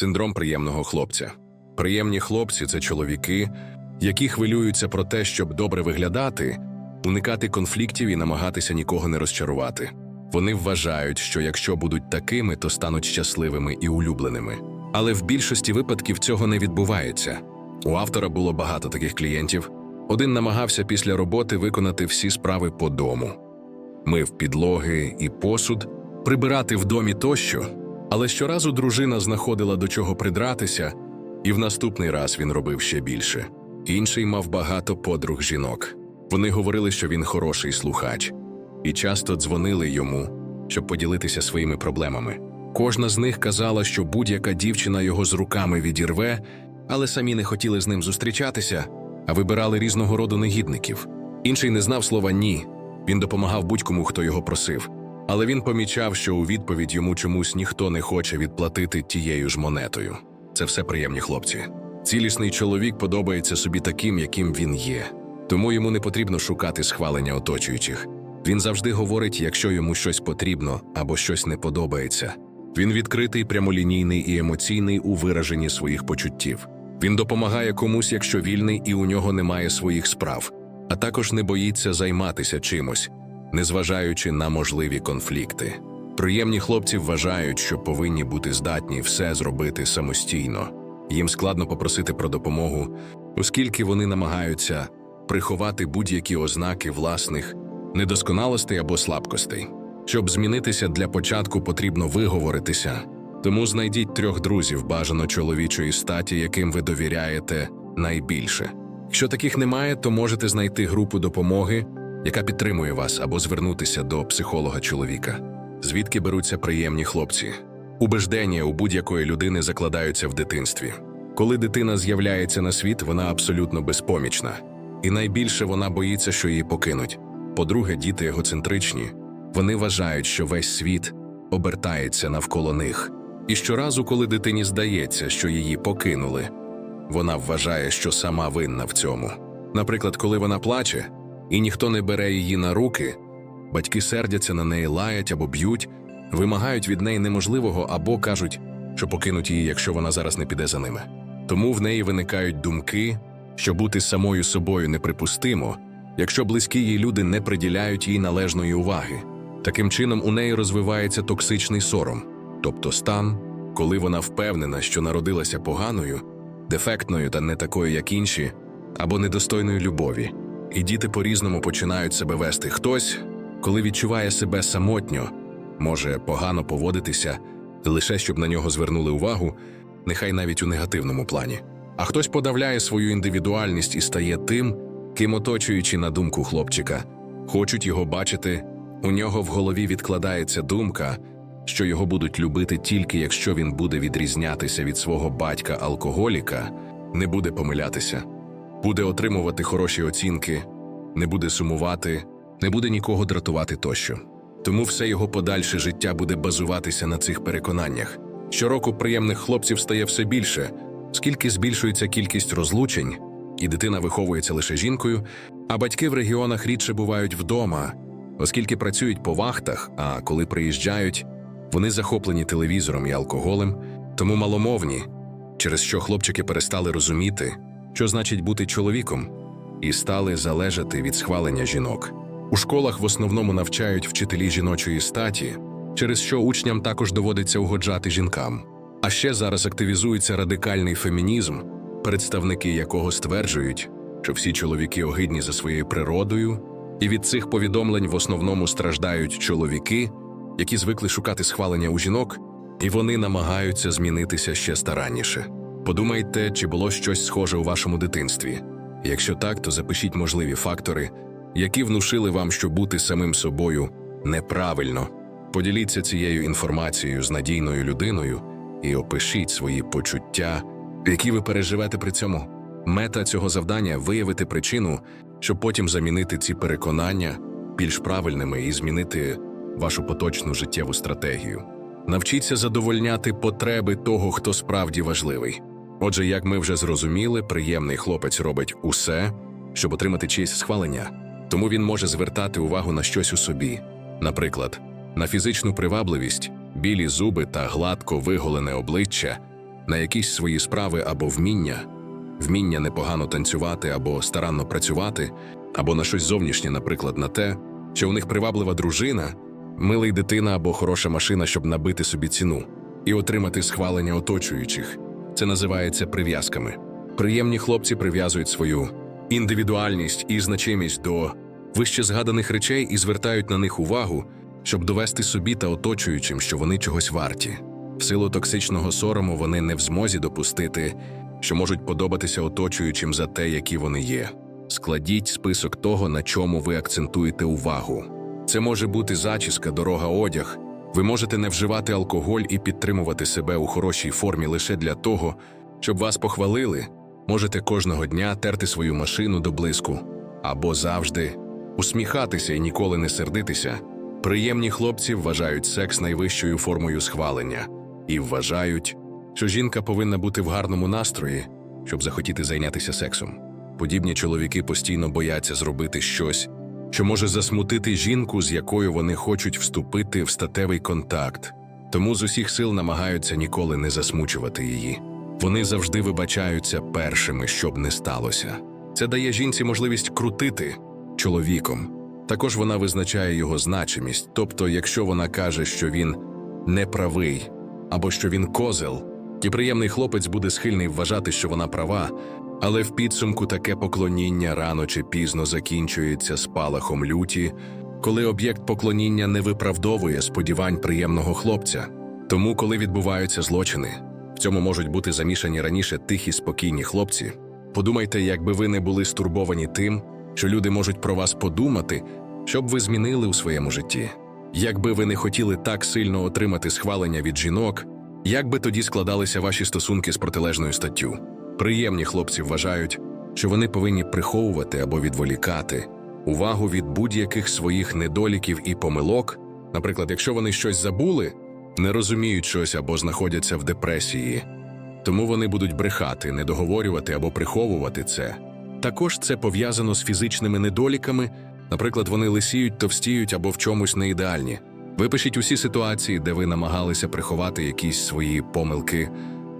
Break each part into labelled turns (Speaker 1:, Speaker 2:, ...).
Speaker 1: Синдром приємного хлопця. Приємні хлопці це чоловіки, які хвилюються про те, щоб добре виглядати, уникати конфліктів і намагатися нікого не розчарувати. Вони вважають, що якщо будуть такими, то стануть щасливими і улюбленими. Але в більшості випадків цього не відбувається. У автора було багато таких клієнтів. Один намагався після роботи виконати всі справи по дому, мив підлоги і посуд, прибирати в домі тощо. Але щоразу дружина знаходила до чого придратися, і в наступний раз він робив ще більше. Інший мав багато подруг жінок. Вони говорили, що він хороший слухач, і часто дзвонили йому, щоб поділитися своїми проблемами. Кожна з них казала, що будь-яка дівчина його з руками відірве, але самі не хотіли з ним зустрічатися, а вибирали різного роду негідників. Інший не знав слова ні. Він допомагав будь-кому, хто його просив. Але він помічав, що у відповідь йому чомусь ніхто не хоче відплатити тією ж монетою. Це все приємні хлопці. Цілісний чоловік подобається собі таким, яким він є. Тому йому не потрібно шукати схвалення оточуючих. Він завжди говорить, якщо йому щось потрібно або щось не подобається. Він відкритий, прямолінійний і емоційний у вираженні своїх почуттів. Він допомагає комусь, якщо вільний і у нього немає своїх справ, а також не боїться займатися чимось, незважаючи на можливі конфлікти. Приємні хлопці вважають, що повинні бути здатні все зробити самостійно. Їм складно попросити про допомогу, оскільки вони намагаються приховати будь-які ознаки власних недосконалостей або слабкостей. Щоб змінитися для початку, потрібно виговоритися. Тому знайдіть трьох друзів бажано чоловічої статі, яким ви довіряєте найбільше. Якщо таких немає, то можете знайти групу допомоги, яка підтримує вас, або звернутися до психолога чоловіка. Звідки беруться приємні хлопці? Убеждення у будь-якої людини закладаються в дитинстві. Коли дитина з'являється на світ, вона абсолютно безпомічна, і найбільше вона боїться, що її покинуть. По-друге, діти егоцентричні. Вони вважають, що весь світ обертається навколо них. І щоразу, коли дитині здається, що її покинули, вона вважає, що сама винна в цьому. Наприклад, коли вона плаче і ніхто не бере її на руки, батьки сердяться на неї, лаять або б'ють, вимагають від неї неможливого або кажуть, що покинуть її, якщо вона зараз не піде за ними. Тому в неї виникають думки, що бути самою собою неприпустимо, якщо близькі їй люди не приділяють їй належної уваги. Таким чином, у неї розвивається токсичний сором, тобто стан, коли вона впевнена, що народилася поганою, дефектною та не такою, як інші, або недостойною любові. І діти по-різному починають себе вести. Хтось, коли відчуває себе самотньо, може погано поводитися, лише щоб на нього звернули увагу, нехай навіть у негативному плані. А хтось подавляє свою індивідуальність і стає тим, ким оточуючи на думку хлопчика, хочуть його бачити. У нього в голові відкладається думка, що його будуть любити тільки якщо він буде відрізнятися від свого батька-алкоголіка, не буде помилятися, буде отримувати хороші оцінки, не буде сумувати, не буде нікого дратувати тощо. Тому все його подальше життя буде базуватися на цих переконаннях. Щороку приємних хлопців стає все більше, скільки збільшується кількість розлучень, і дитина виховується лише жінкою, а батьки в регіонах рідше бувають вдома оскільки працюють по вахтах, а коли приїжджають, вони захоплені телевізором і алкоголем, тому маломовні, через що хлопчики перестали розуміти, що значить бути чоловіком, і стали залежати від схвалення жінок. У школах в основному навчають вчителі жіночої статі, через що учням також доводиться угоджати жінкам. А ще зараз активізується радикальний фемінізм, представники якого стверджують, що всі чоловіки огидні за своєю природою. І від цих повідомлень в основному страждають чоловіки, які звикли шукати схвалення у жінок, і вони намагаються змінитися ще старанніше. Подумайте, чи було щось схоже у вашому дитинстві. Якщо так, то запишіть можливі фактори, які внушили вам, що бути самим собою неправильно. Поділіться цією інформацією з надійною людиною і опишіть свої почуття, які ви переживете при цьому. Мета цього завдання виявити причину, щоб потім замінити ці переконання більш правильними і змінити вашу поточну життєву стратегію. Навчіться задовольняти потреби того, хто справді важливий. Отже, як ми вже зрозуміли, приємний хлопець робить усе, щоб отримати чиєсь схвалення, тому він може звертати увагу на щось у собі, наприклад, на фізичну привабливість, білі зуби та гладко виголене обличчя, на якісь свої справи або вміння, вміння непогано танцювати або старанно працювати, або на щось зовнішнє, наприклад, на те, що у них приваблива дружина, милий дитина або хороша машина, щоб набити собі ціну і отримати схвалення оточуючих. Це називається прив'язками. Приємні хлопці прив'язують свою індивідуальність і значимість до вище згаданих речей і звертають на них увагу, щоб довести собі та оточуючим, що вони чогось варті. В силу токсичного сорому вони не в змозі допустити, що можуть подобатися оточуючим за те, які вони є. Складіть список того, на чому ви акцентуєте увагу. Це може бути зачіска, дорога, одяг. Ви можете не вживати алкоголь і підтримувати себе у хорошій формі лише для того, щоб вас похвалили. Можете кожного дня терти свою машину до блиску або завжди усміхатися і ніколи не сердитися. Приємні хлопці вважають секс найвищою формою схвалення і вважають, що жінка повинна бути в гарному настрої, щоб захотіти зайнятися сексом. Подібні чоловіки постійно бояться зробити щось, що може засмутити жінку, з якою вони хочуть вступити в статевий контакт, тому з усіх сил намагаються ніколи не засмучувати її. Вони завжди вибачаються першими, щоб не сталося. Це дає жінці можливість крутити чоловіком. Також вона визначає його значимість, тобто, якщо вона каже, що він неправий або що він козел, і приємний хлопець буде схильний вважати, що вона права, але в підсумку таке поклоніння рано чи пізно закінчується спалахом люті, коли об'єкт поклоніння не виправдовує сподівань приємного хлопця. Тому, коли відбуваються злочини, в цьому можуть бути замішані раніше тихі спокійні хлопці. Подумайте, якби ви не були стурбовані тим, що люди можуть про вас подумати, що б ви змінили у своєму житті. Якби ви не хотіли так сильно отримати схвалення від жінок, як би тоді складалися ваші стосунки з протилежною статтю? Приємні хлопці вважають, що вони повинні приховувати або відволікати увагу від будь-яких своїх недоліків і помилок. Наприклад, якщо вони щось забули, не розуміють щось або знаходяться в депресії, тому вони будуть брехати, недоговорювати або приховувати це. Також це пов'язано з фізичними недоліками, наприклад, вони лисіють, товстіють або в чомусь не ідеальні. Випишіть усі ситуації, де ви намагалися приховати якісь свої помилки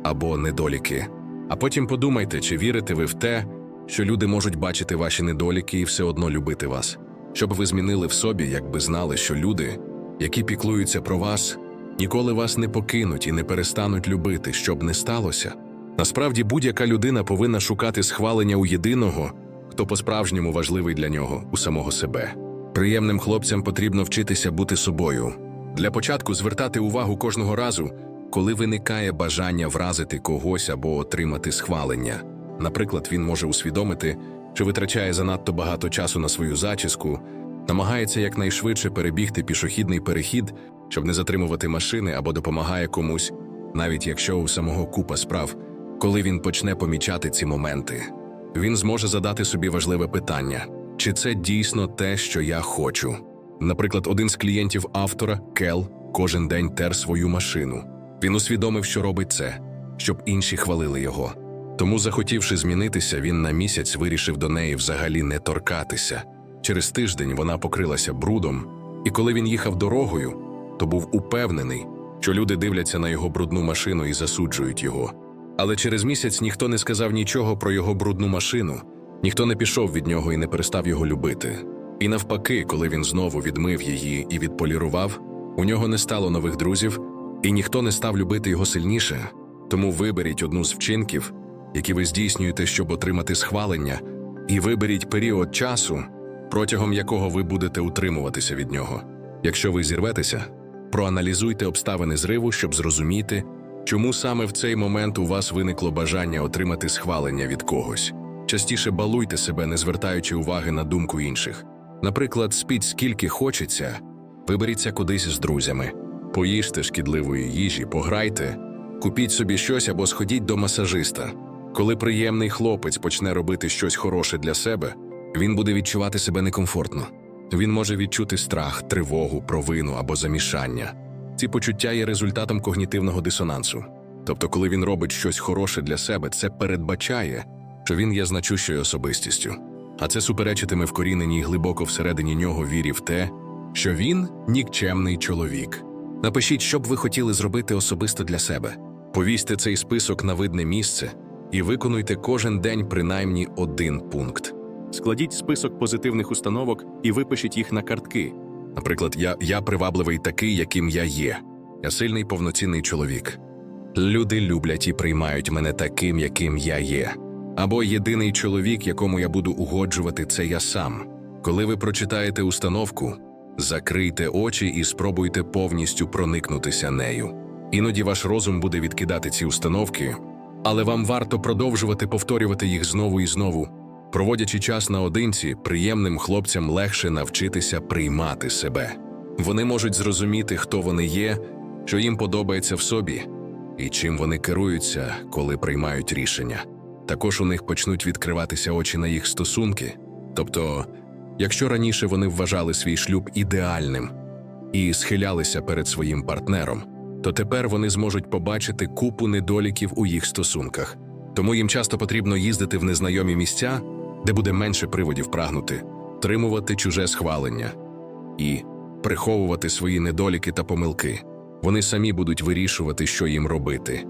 Speaker 1: або недоліки. А потім подумайте, чи вірите ви в те, що люди можуть бачити ваші недоліки і все одно любити вас, щоб ви змінили в собі, якби знали, що люди, які піклуються про вас, ніколи вас не покинуть і не перестануть любити, щоб не сталося. Насправді, будь-яка людина повинна шукати схвалення у єдиного, хто по-справжньому важливий для нього, у самого себе. Приємним хлопцям потрібно вчитися бути собою. Для початку звертати увагу кожного разу, коли виникає бажання вразити когось або отримати схвалення. Наприклад, він може усвідомити, що витрачає занадто багато часу на свою зачіску, намагається якнайшвидше перебігти пішохідний перехід, щоб не затримувати машини або допомагає комусь, навіть якщо у самого купа справ, коли він почне помічати ці моменти. Він зможе задати собі важливе питання: чи це дійсно те, що я хочу? Наприклад, один з клієнтів автора, Кел, кожен день тер свою машину. Він усвідомив, що робить це, щоб інші хвалили його. Тому, захотівши змінитися, він на місяць вирішив до неї взагалі не торкатися. Через тиждень вона покрилася брудом, і коли він їхав дорогою, то був упевнений, що люди дивляться на його брудну машину і засуджують його. Але через місяць ніхто не сказав нічого про його брудну машину, ніхто не пішов від нього і не перестав його любити. І навпаки, коли він знову відмив її і відполірував, у нього не стало нових друзів, і ніхто не став любити його сильніше. Тому виберіть одну з вчинків, які ви здійснюєте, щоб отримати схвалення, і виберіть період часу, протягом якого ви будете утримуватися від нього. Якщо ви зірветеся, проаналізуйте обставини зриву, щоб зрозуміти, чому саме в цей момент у вас виникло бажання отримати схвалення від когось. Частіше балуйте себе, не звертаючи уваги на думку інших. Наприклад, спіть скільки хочеться, виберіться кудись з друзями, поїжте шкідливої їжі, пограйте, купіть собі щось або сходіть до масажиста. Коли приємний хлопець почне робити щось хороше для себе, він буде відчувати себе некомфортно. Він може відчути страх, тривогу, провину або замішання. Ці почуття є результатом когнітивного дисонансу. Тобто, коли він робить щось хороше для себе, це передбачає, що він є значущою особистістю. А це суперечитиме вкоріненій глибоко всередині нього вірі в те, що він нікчемний чоловік. Напишіть, що б ви хотіли зробити особисто для себе. Повісьте цей список на видне місце і виконуйте кожен день принаймні один пункт.
Speaker 2: Складіть список позитивних установок і випишіть їх на картки.
Speaker 1: Наприклад, я, я привабливий такий, яким я є. Я сильний повноцінний чоловік. Люди люблять і приймають мене таким, яким я є. Або єдиний чоловік, якому я буду угоджувати, це я сам. Коли ви прочитаєте установку, закрийте очі і спробуйте повністю проникнутися нею. Іноді ваш розум буде відкидати ці установки, але вам варто продовжувати повторювати їх знову і знову. Проводячи час наодинці, приємним хлопцям легше навчитися приймати себе. Вони можуть зрозуміти, хто вони є, що їм подобається в собі, і чим вони керуються, коли приймають рішення. Також у них почнуть відкриватися очі на їх стосунки. Тобто, якщо раніше вони вважали свій шлюб ідеальним і схилялися перед своїм партнером, то тепер вони зможуть побачити купу недоліків у їх стосунках. Тому їм часто потрібно їздити в незнайомі місця, де буде менше приводів прагнути, тримувати чуже схвалення і приховувати свої недоліки та помилки. Вони самі будуть вирішувати, що їм робити,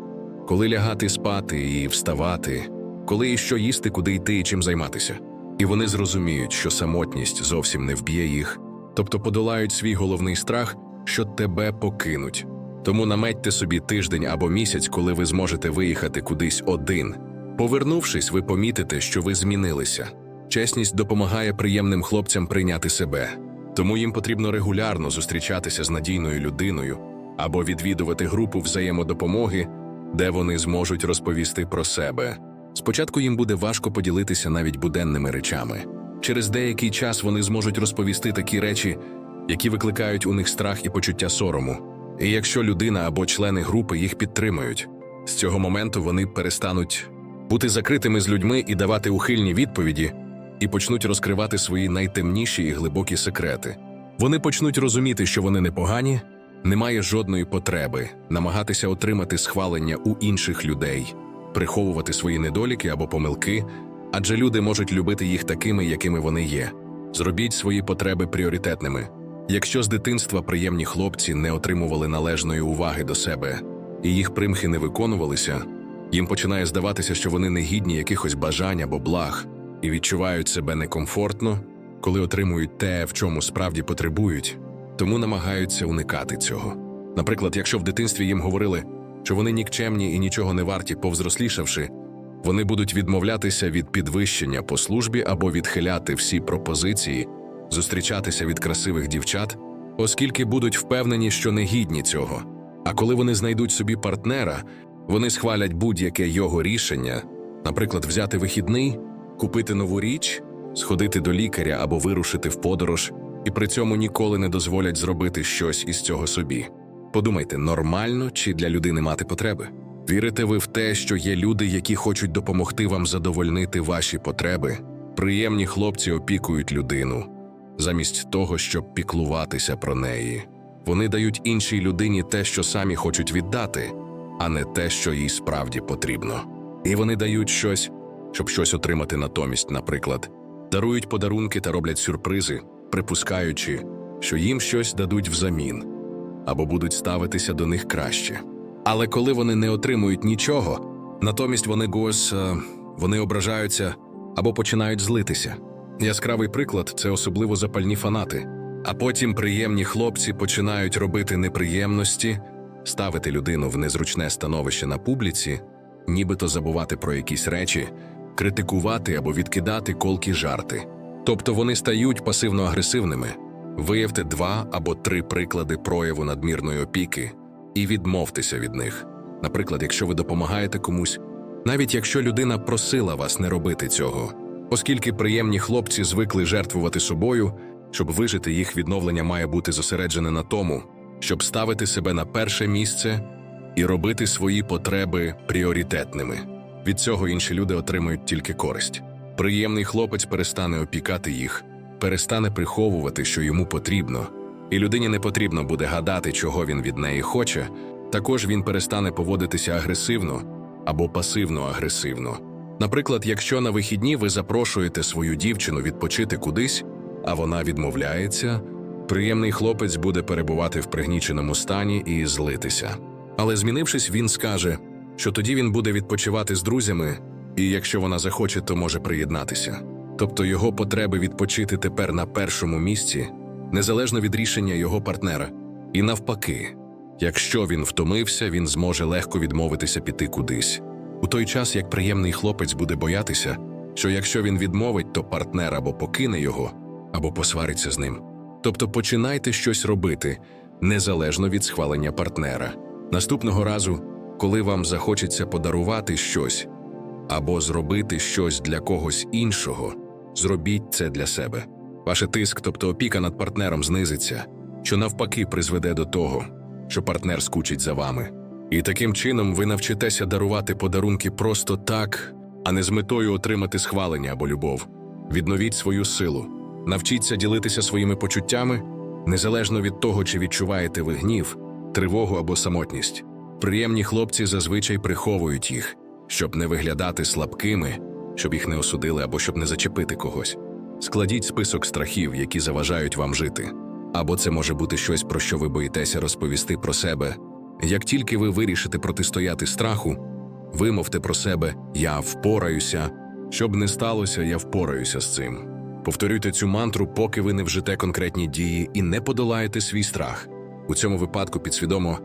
Speaker 1: коли лягати спати і вставати, коли і що їсти, куди йти і чим займатися. І вони зрозуміють, що самотність зовсім не вб'є їх, тобто подолають свій головний страх, що тебе покинуть. Тому наметьте собі тиждень або місяць, коли ви зможете виїхати кудись один. Повернувшись, ви помітите, що ви змінилися. Чесність допомагає приємним хлопцям прийняти себе, тому їм потрібно регулярно зустрічатися з надійною людиною або відвідувати групу взаємодопомоги, де вони зможуть розповісти про себе. Спочатку їм буде важко поділитися навіть буденними речами. Через деякий час вони зможуть розповісти такі речі, які викликають у них страх і почуття сорому. І якщо людина або члени групи їх підтримують, з цього моменту вони перестануть бути закритими з людьми і давати ухильні відповіді, і почнуть розкривати свої найтемніші і глибокі секрети. Вони почнуть розуміти, що вони непогані, немає жодної потреби намагатися отримати схвалення у інших людей, приховувати свої недоліки або помилки, адже люди можуть любити їх такими, якими вони є. Зробіть свої потреби пріоритетними. Якщо з дитинства приємні хлопці не отримували належної уваги до себе і їх примхи не виконувалися, їм починає здаватися, що вони не гідні якихось бажань або благ і відчувають себе некомфортно, коли отримують те, в чому справді потребують, тому намагаються уникати цього. Наприклад, якщо в дитинстві їм говорили, що вони нікчемні і нічого не варті, повзрослішавши, вони будуть відмовлятися від підвищення по службі або відхиляти всі пропозиції, зустрічатися від красивих дівчат, оскільки будуть впевнені, що не гідні цього. А коли вони знайдуть собі партнера, вони схвалять будь-яке його рішення, наприклад, взяти вихідний, купити нову річ, сходити до лікаря або вирушити в подорож, і при цьому ніколи не дозволять зробити щось із цього собі. Подумайте, нормально чи для людини мати потреби? Вірите ви в те, що є люди, які хочуть допомогти вам задовольнити ваші потреби? Приємні хлопці опікують людину, замість того, щоб піклуватися про неї. Вони дають іншій людині те, що самі хочуть віддати, а не те, що їй справді потрібно. І вони дають щось, щоб щось отримати натомість, наприклад, дарують подарунки та роблять сюрпризи, припускаючи, що їм щось дадуть взамін або будуть ставитися до них краще. Але коли вони не отримують нічого, натомість вони гос, е, вони ображаються або починають злитися. Яскравий приклад це особливо запальні фанати. А потім приємні хлопці починають робити неприємності, ставити людину в незручне становище на публіці, нібито забувати про якісь речі, критикувати або відкидати колкі жарти. Тобто вони стають пасивно-агресивними. Виявте два або три приклади прояву надмірної опіки і відмовтеся від них. Наприклад, якщо ви допомагаєте комусь, навіть якщо людина просила вас не робити цього, оскільки приємні хлопці звикли жертвувати собою, щоб вижити їх відновлення має бути зосереджене на тому, щоб ставити себе на перше місце і робити свої потреби пріоритетними. Від цього інші люди отримують тільки користь. Приємний хлопець перестане опікати їх, перестане приховувати, що йому потрібно, і людині не потрібно буде гадати, чого він від неї хоче. Також він перестане поводитися агресивно або пасивно-агресивно. Наприклад, якщо на вихідні ви запрошуєте свою дівчину відпочити кудись, а вона відмовляється, приємний хлопець буде перебувати в пригніченому стані і злитися. Але змінившись, він скаже: що тоді він буде відпочивати з друзями, і якщо вона захоче, то може приєднатися. Тобто його потреби відпочити тепер на першому місці, незалежно від рішення його партнера. І навпаки, якщо він втомився, він зможе легко відмовитися піти кудись. У той час як приємний хлопець буде боятися, що якщо він відмовить, то партнер або покине його, або посвариться з ним. Тобто починайте щось робити незалежно від схвалення партнера. Наступного разу, коли вам захочеться подарувати щось або зробити щось для когось іншого, зробіть це для себе. Ваш тиск, тобто опіка над партнером, знизиться, що навпаки призведе до того, що партнер скучить за вами. І таким чином ви навчитеся дарувати подарунки просто так, а не з метою отримати схвалення або любов. Відновіть свою силу, навчіться ділитися своїми почуттями, незалежно від того, чи відчуваєте ви гнів, тривогу або самотність. Приємні хлопці зазвичай приховують їх, щоб не виглядати слабкими, щоб їх не осудили або щоб не зачепити когось. Складіть список страхів, які заважають вам жити. Або це може бути щось, про що ви боїтеся розповісти про себе. Як тільки ви вирішите протистояти страху, вимовте про себе Я впораюся. Щоб не сталося, я впораюся з цим. Повторюйте цю мантру, поки ви не вжите конкретні дії і не подолаєте свій страх. У цьому випадку підсвідомо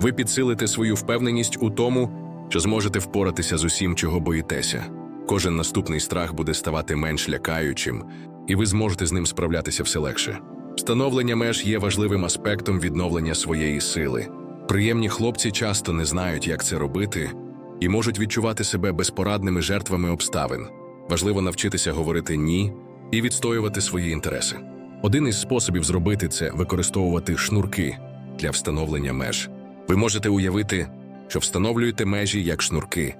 Speaker 1: ви підсилите свою впевненість у тому, що зможете впоратися з усім, чого боїтеся. Кожен наступний страх буде ставати менш лякаючим, і ви зможете з ним справлятися все легше. Встановлення меж є важливим аспектом відновлення своєї сили. Приємні хлопці часто не знають, як це робити, і можуть відчувати себе безпорадними жертвами обставин. Важливо навчитися говорити ні і відстоювати свої інтереси. Один із способів зробити це використовувати шнурки для встановлення меж. Ви можете уявити, що встановлюєте межі як шнурки,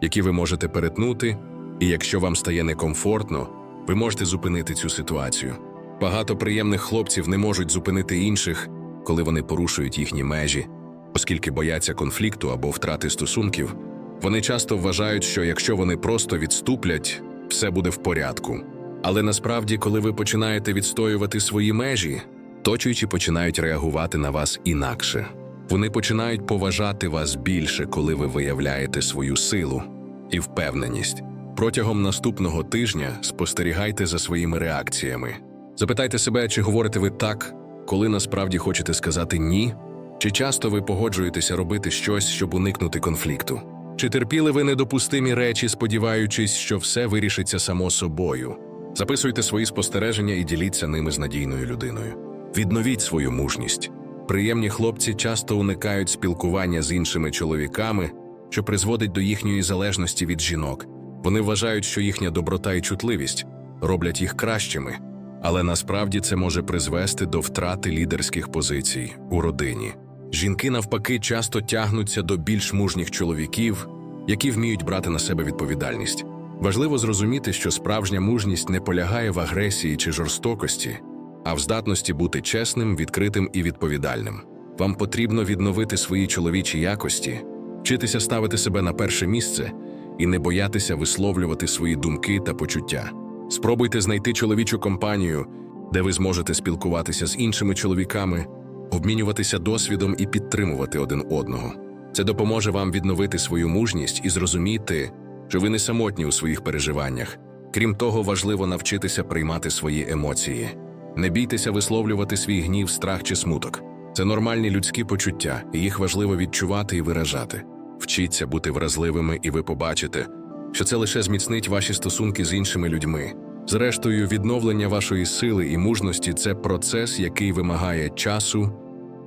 Speaker 1: які ви можете перетнути, і якщо вам стає некомфортно, ви можете зупинити цю ситуацію. Багато приємних хлопців не можуть зупинити інших, коли вони порушують їхні межі, оскільки бояться конфлікту або втрати стосунків. Вони часто вважають, що якщо вони просто відступлять, все буде в порядку. Але насправді, коли ви починаєте відстоювати свої межі, точуючі починають реагувати на вас інакше. Вони починають поважати вас більше, коли ви виявляєте свою силу і впевненість. Протягом наступного тижня спостерігайте за своїми реакціями. Запитайте себе, чи говорите ви так, коли насправді хочете сказати ні, чи часто ви погоджуєтеся робити щось, щоб уникнути конфлікту. Чи терпіли ви недопустимі речі, сподіваючись, що все вирішиться само собою? Записуйте свої спостереження і діліться ними з надійною людиною. Відновіть свою мужність. Приємні хлопці часто уникають спілкування з іншими чоловіками, що призводить до їхньої залежності від жінок. Вони вважають, що їхня доброта і чутливість роблять їх кращими, але насправді це може призвести до втрати лідерських позицій у родині. Жінки, навпаки, часто тягнуться до більш мужніх чоловіків, які вміють брати на себе відповідальність. Важливо зрозуміти, що справжня мужність не полягає в агресії чи жорстокості, а в здатності бути чесним, відкритим і відповідальним. Вам потрібно відновити свої чоловічі якості, вчитися ставити себе на перше місце і не боятися висловлювати свої думки та почуття. Спробуйте знайти чоловічу компанію, де ви зможете спілкуватися з іншими чоловіками, обмінюватися досвідом і підтримувати один одного. Це допоможе вам відновити свою мужність і зрозуміти, що ви не самотні у своїх переживаннях. Крім того, важливо навчитися приймати свої емоції. Не бійтеся висловлювати свій гнів, страх чи смуток. Це нормальні людські почуття, і їх важливо відчувати і виражати. Вчіться бути вразливими, і ви побачите, що це лише зміцнить ваші стосунки з іншими людьми. Зрештою, відновлення вашої сили і мужності це процес, який вимагає часу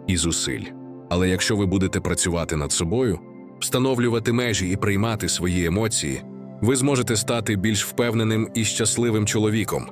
Speaker 1: і зусиль. Але якщо ви будете працювати над собою, встановлювати межі і приймати свої емоції, ви зможете стати більш впевненим і щасливим чоловіком.